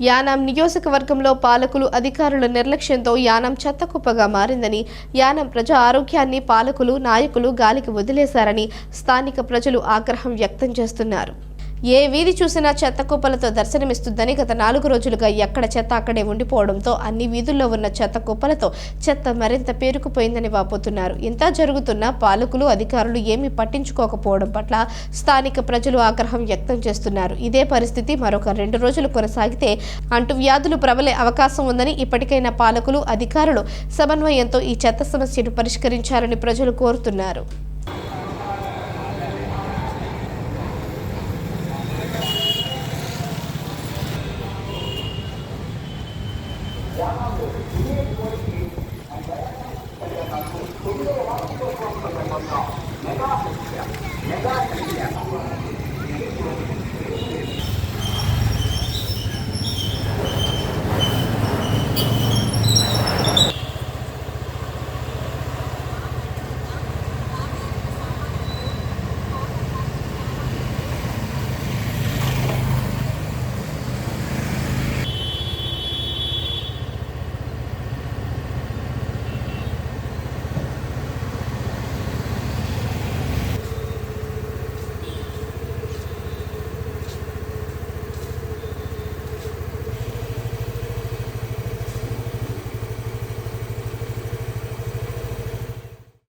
యానాం నియోజకవర్గంలో పాలకులు అధికారుల నిర్లక్ష్యంతో యానాం చెత్తకుప్పగా మారిందని యానాం ప్రజా ఆరోగ్యాన్ని పాలకులు నాయకులు గాలికి వదిలేశారని స్థానిక ప్రజలు ఆగ్రహం వ్యక్తం చేస్తున్నారు. ఏ వీధి చూసినా చెత్త కుప్పలతో దర్శనమిస్తుందని గత నాలుగు రోజులుగా ఎక్కడ చెత్త అక్కడే ఉండిపోవడంతో అన్ని వీధుల్లో ఉన్న చెత్త కుప్పలతో చెత్త మరింత పేరుకుపోయిందని వాపోతున్నారు. ఇంత జరుగుతున్నా పాలకులు అధికారులు ఏమీ పట్టించుకోకపోవడం పట్ల స్థానిక ప్రజలు ఆగ్రహం వ్యక్తం చేస్తున్నారు. ఇదే పరిస్థితి మరొక రెండు రోజులు కొనసాగితే అంటువ్యాధులు ప్రబలే అవకాశం ఉందని ఇప్పటికైనా పాలకులు అధికారులు సమన్వయంతో ఈ చెత్త సమస్యను పరిష్కరించాలని ప్రజలు కోరుతున్నారు.